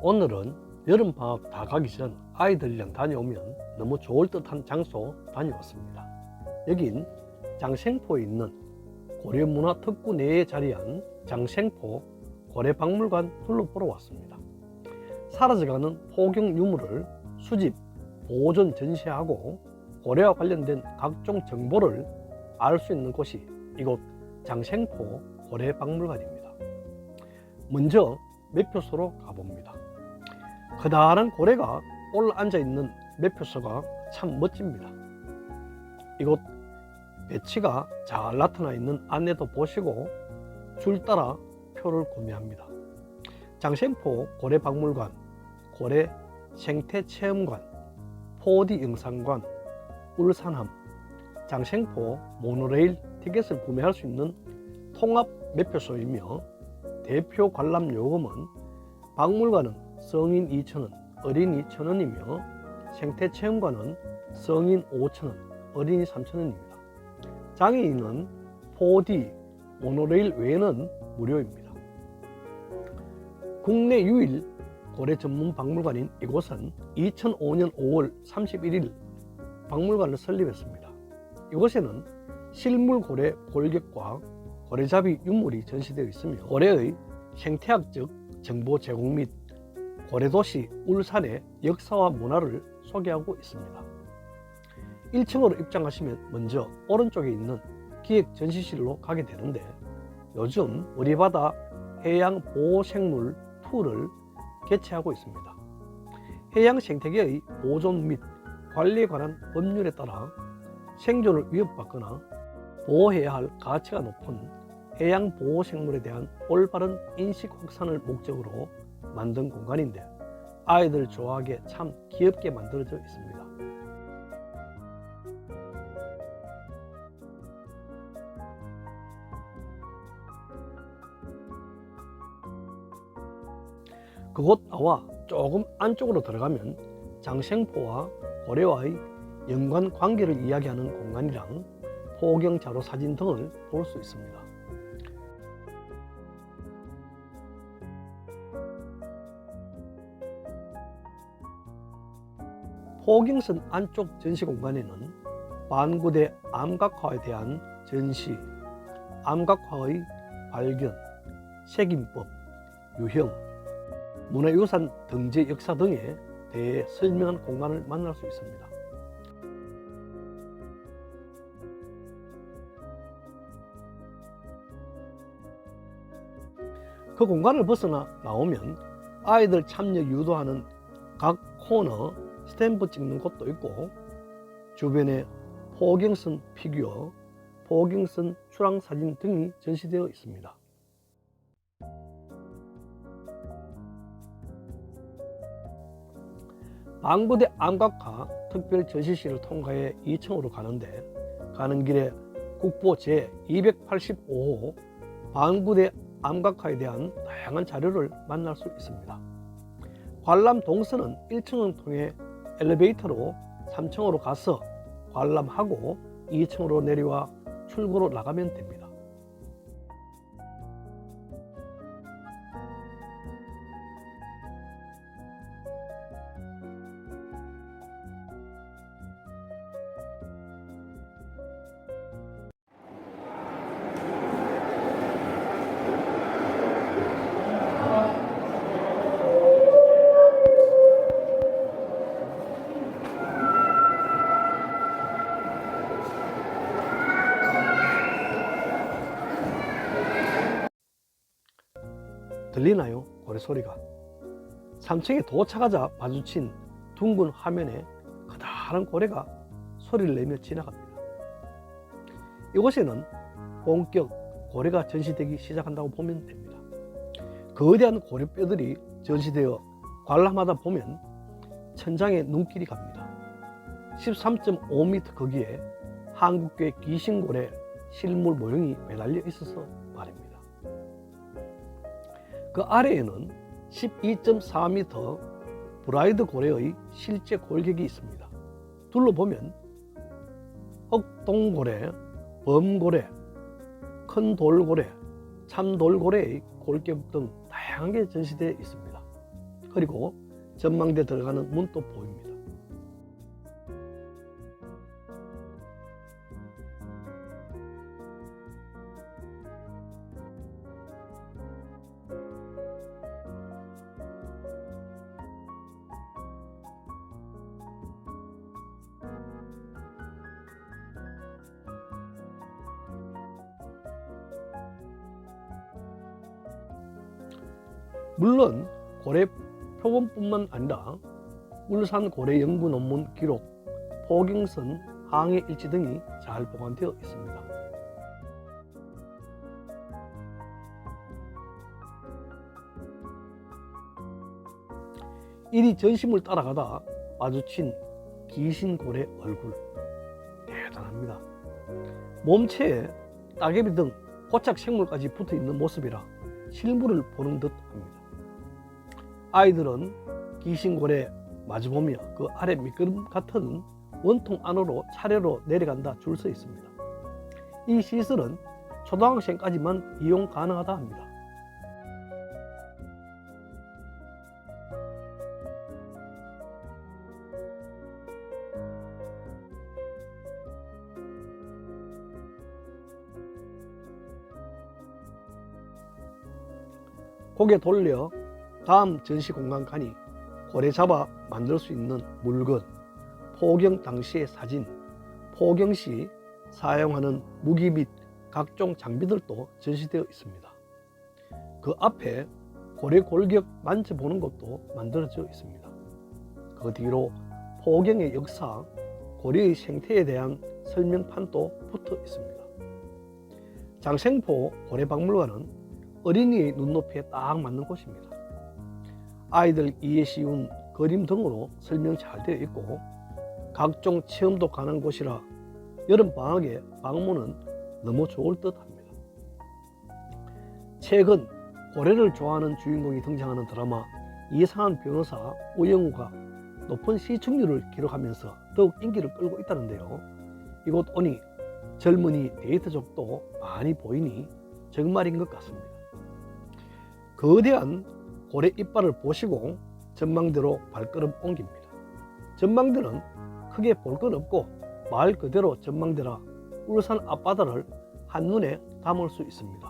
오늘은 여름방학 다 가기 전 아이들이랑 다녀오면 너무 좋을 듯한 장소 다녀왔습니다. 여긴 장생포에 있는 고려문화특구 내에 자리한 장생포 고래박물관 둘러보러 왔습니다. 사라져가는 포경 유물을 수집, 보존, 전시하고 고래와 관련된 각종 정보를 알 수 있는 곳이 이곳 장생포 고래박물관입니다. 먼저 매표소로 가봅니다. 커다란 고래가 올라앉아 있는 매표소가 참 멋집니다. 이곳 배치가 잘 나타나 있는 안내도 보시고 줄 따라 표를 구매합니다. 장생포 고래박물관, 고래 생태체험관, 4D 영상관, 울산함, 장생포 모노레일 티켓을 구매할 수 있는 통합 매표소이며 대표 관람 요금은 박물관은 성인 2,000원, 어린 2,000원이며 생태 체험관은 성인 5,000원, 어린이 3,000원입니다. 장애인은 4D 모노레일 외에는 무료입니다. 국내 유일 고래 전문 박물관인 이곳은 2005년 5월 31일 박물관을 설립했습니다. 이곳에는 실물 고래 골격과 고래잡이 유물이 전시되어 있으며 고래의 생태학적 정보 제공 및 고래도시 울산의 역사와 문화를 소개하고 있습니다. 1층으로 입장하시면 먼저 오른쪽에 있는 기획 전시실로 가게 되는데 요즘 우리 바다 해양 보호생물 투를 개최하고 있습니다. 해양 생태계의 보존 및 관리에 관한 법률에 따라 생존을 위협받거나 보호해야 할 가치가 높은 해양 보호 생물에 대한 올바른 인식 확산을 목적으로 만든 공간인데 아이들 좋아하게 참 귀엽게 만들어져 있습니다. 그곳 나와 조금 안쪽으로 들어가면 장생포와 고래와의 연관 관계를 이야기하는 공간이랑 포경 자료 사진 등을 볼 수 있습니다. 포경선 안쪽 전시 공간에는 반구대 암각화에 대한 전시, 암각화의 발견, 색임법, 유형, 문화유산 등재 역사 등에 대해 설명한 공간을 만날 수 있습니다. 그 공간을 벗어나 나오면 아이들 참여 유도하는 각 코너 스탬프 찍는 곳도 있고 주변에 포경선 피규어, 포경선 출항 사진 등이 전시되어 있습니다. 망부대 암각화 특별 전시실을 통과해 2층으로 가는데 가는 길에 국보 제285호 방구대 암각화에 대한 다양한 자료를 만날 수 있습니다. 관람 동선은 1층을 통해 엘리베이터로 3층으로 가서 관람하고 2층으로 내려와 출구로 나가면 됩니다. 들리나요? 고래 소리가. 3층에 도착하자 마주친 둥근 화면에 커다란 고래가 소리를 내며 지나갑니다. 이곳에는 본격 고래가 전시되기 시작한다고 보면 됩니다. 거대한 고래뼈들이 전시되어 관람하다 보면 천장에 눈길이 갑니다. 13.5m 거기에 한국계 귀신고래 실물 모형이 매달려 있어서. 그 아래에는 12.4m 브라이드 고래의 실제 골격이 있습니다. 둘러보면 흑동고래, 범고래, 큰 돌고래, 참돌고래의 골격 등 다양하게 전시되어 있습니다. 그리고 전망대 들어가는 문도 보입니다. 물론 고래 표본뿐만 아니라 울산 고래 연구 논문 기록, 포경선, 항해 일지 등이 잘 보관되어 있습니다. 이리 전심을 따라가다 마주친 귀신고래 얼굴 대단합니다. 몸체에 따개비 등 고착 생물까지 붙어 있는 모습이라 실물을 보는 듯 합니다. 아이들은 귀신고래 마주보며 그 아래 미끄럼 같은 원통 안으로 차례로 내려간다 줄 서 있습니다. 이 시설은 초등학생까지만 이용 가능하다 합니다. 고개 돌려 다음 전시 공간 가니 고래 잡아 만들 수 있는 물건, 포경 당시의 사진, 포경 시 사용하는 무기 및 각종 장비들도 전시되어 있습니다. 그 앞에 고래 골격 만져보는 것도 만들어져 있습니다. 그 뒤로 포경의 역사, 고래의 생태에 대한 설명판도 붙어 있습니다. 장생포 고래박물관은 어린이의 눈높이에 딱 맞는 곳입니다. 아이들 이해 쉬운 그림 등으로 설명 잘 되어 있고 각종 체험도 가능한 곳이라 여름 방학에 방문은 너무 좋을 듯 합니다. 최근 고래를 좋아하는 주인공이 등장하는 드라마 이상한 변호사 오영우가 높은 시청률을 기록하면서 더욱 인기를 끌고 있다는데요. 이곳 오니 젊은이 데이트족도 많이 보이니 정말인 것 같습니다. 거대한 고래 이빨을 보시고 전망대로 발걸음 옮깁니다. 전망대는 크게 볼것 없고 말 그대로 전망대라 울산 앞바다를 한눈에 담을 수 있습니다.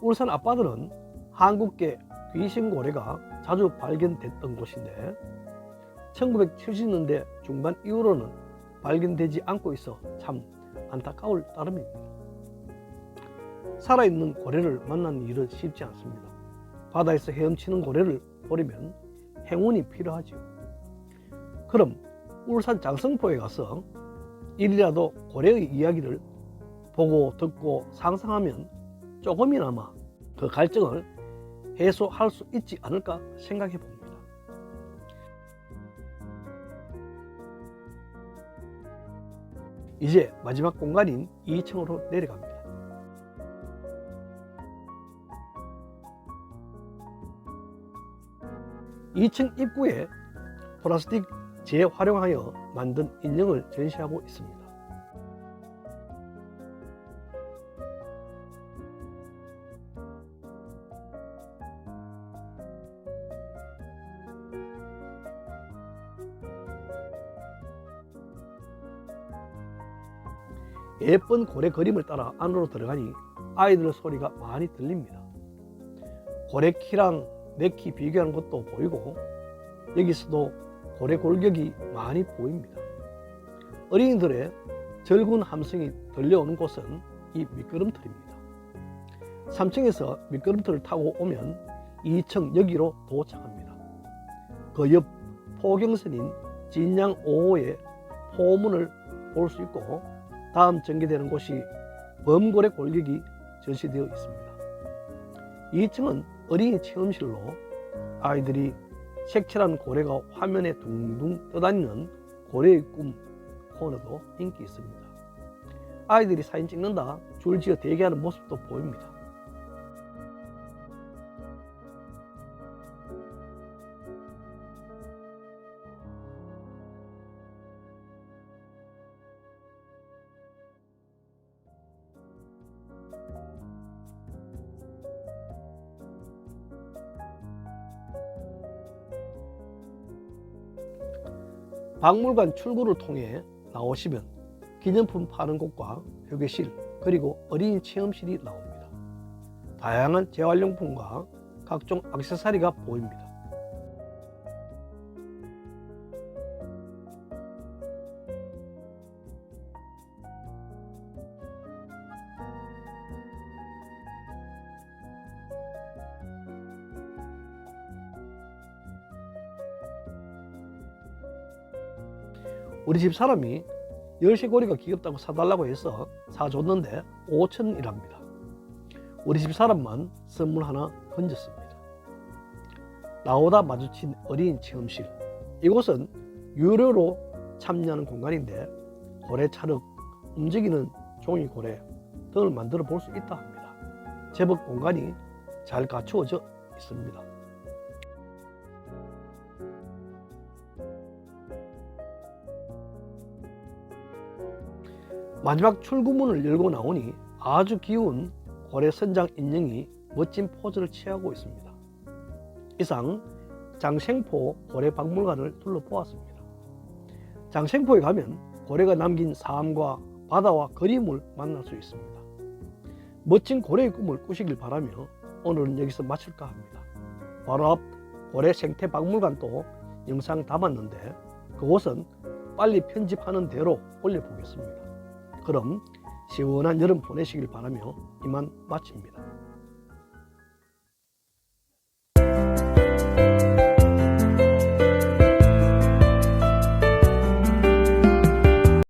울산 앞바다는 한국계 귀신고래가 자주 발견됐던 곳인데 1970년대 중반 이후로는 발견되지 않고 있어 참 안타까울 따름입니다. 살아있는 고래를 만나는 일은 쉽지 않습니다. 바다에서 헤엄치는 고래를 보려면 행운이 필요하지요. 그럼 울산 장성포에 가서 일이라도 고래의 이야기를 보고 듣고 상상하면 조금이나마 그 갈증을 해소할 수 있지 않을까 생각해 봅니다. 이제 마지막 공간인 2층으로 내려갑니다. 2층 입구에 플라스틱 재활용하여 만든 인형을 전시하고 있습니다. 예쁜 고래 그림을 따라 안으로 들어가니 아이들 소리가 많이 들립니다. 고래 키랑 내 키 비교하는 것도 보이고 여기서도 고래 골격이 많이 보입니다. 어린이들의 절군 함성이 들려오는 곳은 이 미끄럼틀입니다. 3층에서 미끄럼틀을 타고 오면 2층 여기로 도착합니다. 그 옆 포경선인 진양 5호의 포문을 볼 수 있고 다음 전개되는 곳이 범고래 골격이 전시되어 있습니다. 2층은 어린이 체험실로 아이들이 색칠한 고래가 화면에 둥둥 떠다니는 고래의 꿈 코너도 인기 있습니다. 아이들이 사진 찍는다 줄 지어 대기하는 모습도 보입니다. 박물관 출구를 통해 나오시면 기념품 파는 곳과 휴게실 그리고 어린이 체험실이 나옵니다. 다양한 재활용품과 각종 액세서리가 보입니다. 우리 집 사람이 열쇠고리가 귀엽다고 사달라고 해서 사줬는데 5천이랍니다. 우리 집 사람만 선물 하나 건졌습니다. 나오다 마주친 어린이 체험실. 이곳은 유료로 참여하는 공간인데 고래 찰흙, 움직이는 종이 고래 등을 만들어 볼 수 있다 합니다. 제법 공간이 잘 갖추어져 있습니다. 마지막 출구문을 열고 나오니 아주 귀여운 고래 선장 인형이 멋진 포즈를 취하고 있습니다. 이상 장생포 고래 박물관을 둘러보았습니다. 장생포에 가면 고래가 남긴 삶과 바다와 그림을 만날 수 있습니다. 멋진 고래의 꿈을 꾸시길 바라며 오늘은 여기서 마칠까 합니다. 바로 앞 고래 생태 박물관도 영상 담았는데 그곳은 빨리 편집하는 대로 올려보겠습니다. 그럼 시원한 여름 보내시길 바라며 이만 마칩니다.